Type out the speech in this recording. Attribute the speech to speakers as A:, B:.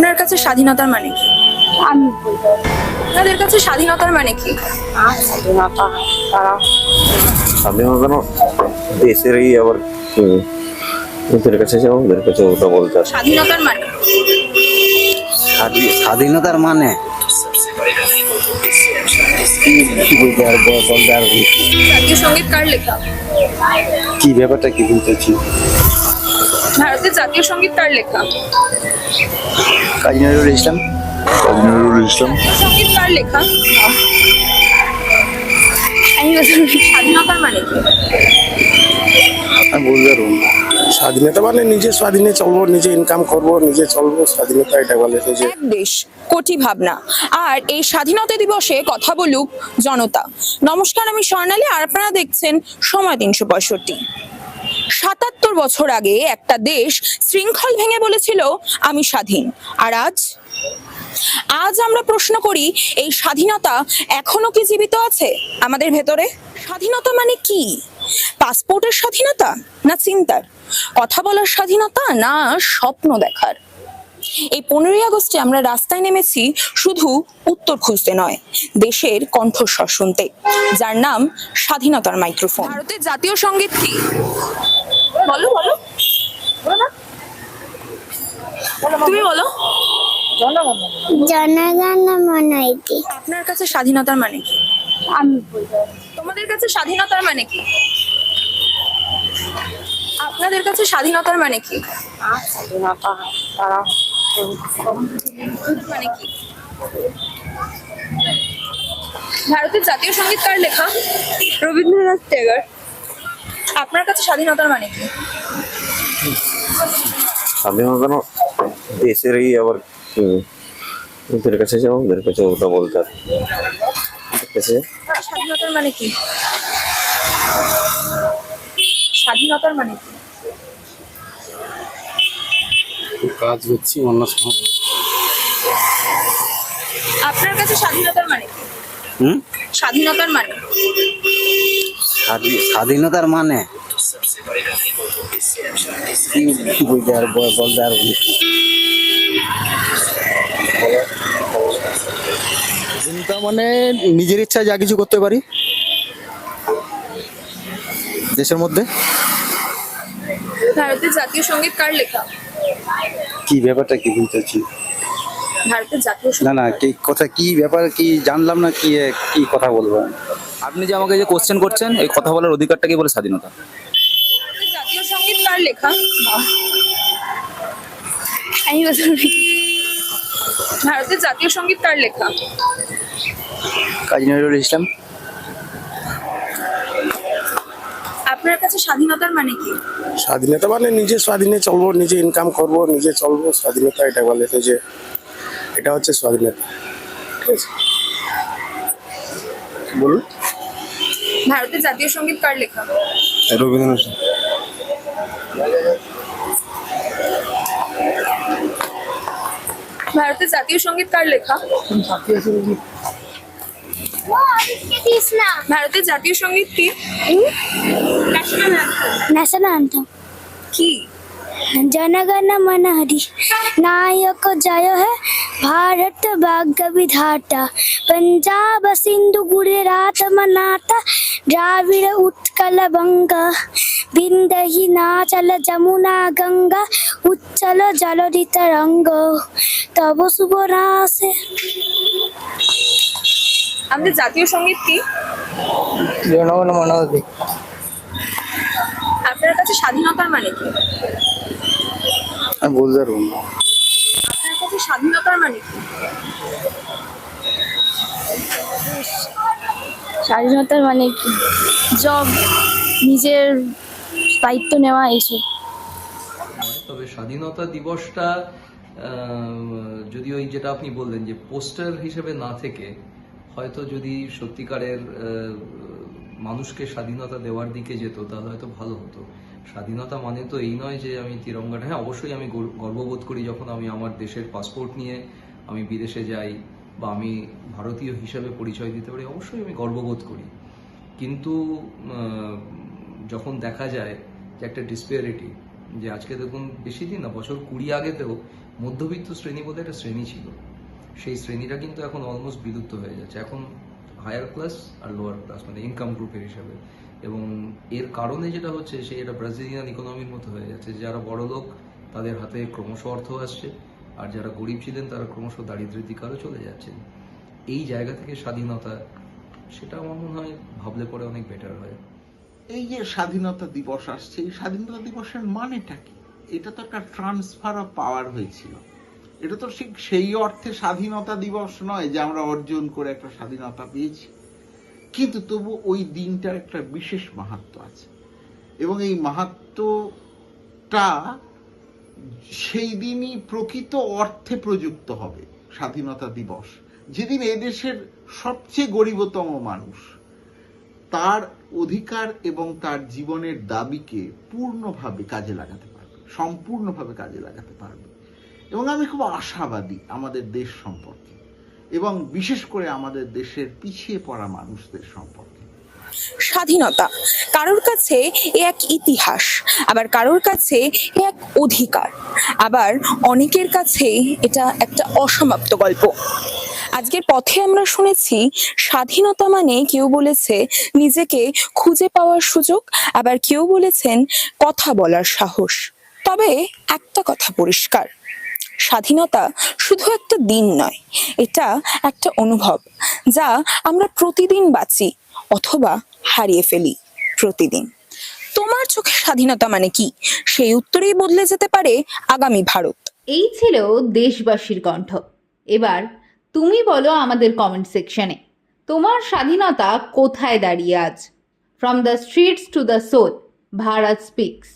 A: আপনার কাছে স্বাধীনতার মানে কি?
B: আমি বলব
A: আপনাদের কাছে স্বাধীনতার মানে কি?
B: স্বাধীনতা তারা
C: স্বাধীনতা দেশেরই আবার ওদের কাছে যাও ওদের কাছে ওটা বলতে
A: স্বাধীনতার মানে
D: স্বাধীনতার মানে? বলতে
A: জাতীয় সংগীত কার লেখা?
D: কি ব্যাপারটা কি বুঝতেছি
A: ভারতের জাতীয় সংগীত কার লেখা?
D: কাজী নজরুল ইসলাম। কাজী নজরুল ইসলাম
A: সংগীত কার লেখা? স্বাধীনতার মানে কি?
D: আমি বলতে পারব
E: স্বাধীনতা মানে নিজে স্বাধীনে চলবো নিজে ইনকাম করব নিজে চলবো স্বাধীনতা এটা বলে তো যে
A: দেশ কোটি ভাবনা। আর এই স্বাধীনতা দিবসে কথা বলুক জনতা। নমস্কার আমি স্বর্ণালী। আর আপনারা দেখছেন সময় তিনশো পঁয়ষট্টি। সাতাত্তর বছর আগে একটা দেশ শৃঙ্খল ভেঙে বলেছিল, আমি স্বাধীন। আর আজ? আজ আমরা প্রশ্ন করি, এই স্বাধীনতা এখনও কি জীবিত আছে আমাদের ভেতরে? স্বাধীনতা মানে কি? পাসপোর্টের স্বাধীনতা না চিন্তার? কথা বলার স্বাধীনতা না স্বপ্ন দেখার? এই পনেরোই আগস্টে আমরা রাস্তায় নেমেছি শুধু উত্তর খুঁজতে নয় দেশের কণ্ঠস্বর শুনতে। যার নাম স্বাধীনতার মাইক্রোফোন। ভারতের জাতীয় সংগীত কি? বলো বলো। তুমি বলো।
B: জনগণ মনাইতি
A: আপনার কাছে স্বাধীনতার মানে কি?
B: আমি
A: তোমাদের কাছে স্বাধীনতার মানে কি? আপনাদের কাছে স্বাধীনতার মানে কি?
B: স্বাধীনতা তারা
A: মানে কি? ভারতের জাতীয় সংগীত কার লেখা রবীন্দ্রনাথ ট্যাগর আপনার কাছে স্বাধীনতার মানে কি?
C: স্বাধীনতা দেশেরই আবার ওদের কাছে যাও ওদের কাছে ওটা বলতে কাছে
A: স্বাধীনতার মানে কি? স্বাধীনতার মানে কি?
D: কাজ করছি অন্য সময়।
A: আপনার কাছে স্বাধীনতার মানে
D: হুম?
A: স্বাধীনতার মানে?
D: স্বাধীনতার মানে? কি কি বলতে আর বলতে আর
F: চিন্তা মানে নিজের ইচ্ছায় যা কিছু করতে পারি। দেশের মধ্যে।
A: ভারতের জাতীয় সংগীত কার লেখা?
D: কি ব্যাপারটা কি বুঝতেছি
A: ভারতের জাতীয়
D: না না কি কথা কি ব্যাপার কি জানলাম না কি কি কথা বলব?
G: আপনি যে আমাকে যে কোশ্চেন করছেন এই কথা বলার অধিকারটাকে বলে স্বাধীনতা?
A: জাতীয় সংগীত কার লেখা। আমি ভারতের জাতীয় সংগীত কার লেখা।
D: কাজী নজরুল ইসলাম।
A: আপনার কাছে স্বাধীনতার মানে কি?
E: স্বাধীনতা মানে নিজে স্বাধীনে চলবো নিজে ইনকাম করব নিজে চলবো। স্বাধীনতা এটা বলে তো যে এটা হচ্ছে স্বাধীনতা। ঠিক আছে? বলুন।
A: ভারতের জাতীয় সংগীত কার লেখা?
D: রবীন্দ্রনাথ
A: ভারতের জাতীয় সংগীত কার লেখা? ভারতের জাতীয় সংগীত কি?
B: ন্যাশনাল আনতাম
A: কি?
B: জনগণ মন হরি নায়ক জয় হে ভারত ভাগ্য বিধাতা পঞ্জাব সিন্ধু গুজরাট মনাতা। দ্রাবিড় উৎকল বঙ্গ। বিন্দহি নাচল যমুনা গঙ্গা। উচ্চল জলরিত রঙ্গ। তব শুভ রাসে
A: আমাদের জাতীয় সংগীত কি?
F: জনগণ
A: আপনার কাছে স্বাধীনতার মানে কি?
D: আমি বলতে পারব না।
A: আপনার কাছে স্বাধীনতার মানে কি?
B: স্বাধীনতার মানে কি? জব নিজের দায়িত্ব নেওয়া এইসব।
H: তবে স্বাধীনতা দিবসটা যদি ওই যেটা আপনি বললেন যে পোস্টার হিসেবে না থেকে হয়তো যদি সত্যিকারের মানুষকে স্বাধীনতা দেওয়ার দিকে যেত, তাহলে হয়তো ভালো হতো। স্বাধীনতা মানে তো এই নয় যে আমি তিরঙ্গাটা হ্যাঁ অবশ্যই আমি গর্ববোধ করি যখন আমি আমার দেশের পাসপোর্ট নিয়ে আমি বিদেশে যাই বা আমি ভারতীয় হিসাবে পরিচয় দিতে পারি, অবশ্যই আমি গর্ববোধ করি। কিন্তু যখন দেখা যায় যে একটা ডিসপেরিটি যে আজকে দেখুন, বেশি দিন না, বছর কুড়ি আগেতেও মধ্যবিত্ত শ্রেণি বলে একটা শ্রেণি ছিল। সেই শ্রেণীটা কিন্তু এখন অলমোস্ট বিলুপ্ত হয়ে যাচ্ছে। এখন হায়ার ক্লাস আর লোয়ার ক্লাস মানে ইনকাম গ্রুপের হিসাবে। এবং এর কারণে যেটা হচ্ছে, সেই একটা ব্রাজিলিয়ান ইকোনমির মতো হয়ে যাচ্ছে। যারা বড় লোক, তাদের হাতে ক্রমশ অর্থ আসছে। আর যারা গরিব ছিলেন, তারা ক্রমশ দারিদ্র্যের দিকে আরও চলে যাচ্ছেন। এই জায়গা থেকে স্বাধীনতা, সেটা আমার মনে হয় ভাবলে পরে অনেক বেটার হয়।
I: এই যে স্বাধীনতা দিবস আসছে, এই স্বাধীনতা দিবসের মানেটা কি? এটা তো একটা ট্রান্সফার অফ পাওয়ার হয়েছিল। এটা তো ঠিক সেই অর্থে স্বাধীনতা দিবস নয় যে আমরা অর্জন করে একটা স্বাধীনতা পেয়েছি। কিন্তু তবু ওই দিনটার একটা বিশেষ মাহাত্ম আছে। এবং এই মাহাত্মটা সেই দিনই প্রকৃত অর্থে প্রযুক্ত হবে স্বাধীনতা দিবস। যেদিন এদেশের সবচেয়ে গরিবতম মানুষ তার অধিকার এবং তার জীবনের দাবিকে পূর্ণভাবে কাজে লাগাতে পারবে, সম্পূর্ণভাবে কাজে লাগাতে পারবে। এবং আমি খুব আশাবাদী আমাদের দেশ সম্পর্কে, এবং বিশেষ করে আমাদের দেশের পিছিয়ে পড়া মানুষদের সম্পর্কে।
A: স্বাধীনতা, কারোর কাছে এ এক ইতিহাস, আবার কারোর কাছে এ এক অধিকার, আবার অনেকের কাছে এটা একটা অসমাপ্ত গল্প। আজকের পথে আমরা শুনেছি, স্বাধীনতা মানে কেউ বলেছে নিজেকে খুঁজে পাওয়ার সুযোগ, আবার কেউ বলেছেন কথা বলার সাহস। তবে একটা কথা পরিষ্কার স্বাধীনতা শুধু একটা দিন নয়, এটা একটা অনুভব যা আমরা প্রতিদিন বাঁচি অথবা হারিয়ে ফেলি প্রতিদিন। তোমার চোখে স্বাধীনতা মানে কি? সেই উত্তরেই বদলে যেতে পারে আগামী ভারত।
J: এই ছিল দেশবাসীর কণ্ঠ। এবার তুমি বলো আমাদের কমেন্ট সেকশনে তোমার স্বাধীনতা কোথায় দাঁড়িয়ে আজ from the streets to the soul Bharat speaks